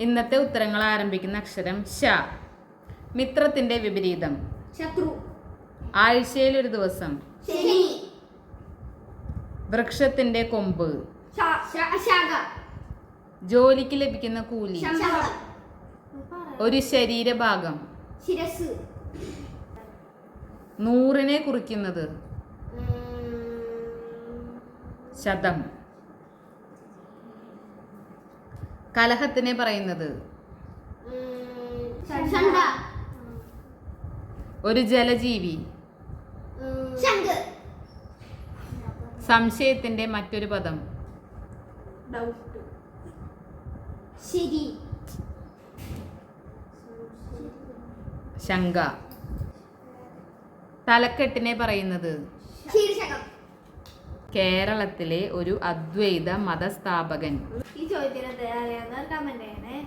ഇന്നത്തെ ഉത്തരങ്ങൾ ആരംഭിക്കുന്ന അക്ഷരം ശ. മിത്രത്തിന്റെ വിപരീതം. ശത്രു. ആഴ്ചയിൽ ഒരു ദിവസം. ശനി. വൃക്ഷത്തിന്റെ കൊമ്പ്. ജോലിക്ക് ലഭിക്കുന്ന കൂലി. ഒരു ശരീരഭാഗം. ശിരസ്. നൂറിനെ കുറിക്കുന്നത്. ശതം. കലഹത്തിനെ പറയുന്നത്. ഒരു ജലജീവി. സംശയത്തിന്റെ മറ്റൊരു പദം. ഡൗട്ട് ശരി. ശങ്ക. തലക്കെട്ടിനെ പറയുന്നത്. ശീർഷകം. കേരളത്തിലെ ഒരു അദ്വൈത മതസ്ഥാപകൻ. ഈ ചോദ്യത്തിന് കമന്റ് ചെയ്യണേ.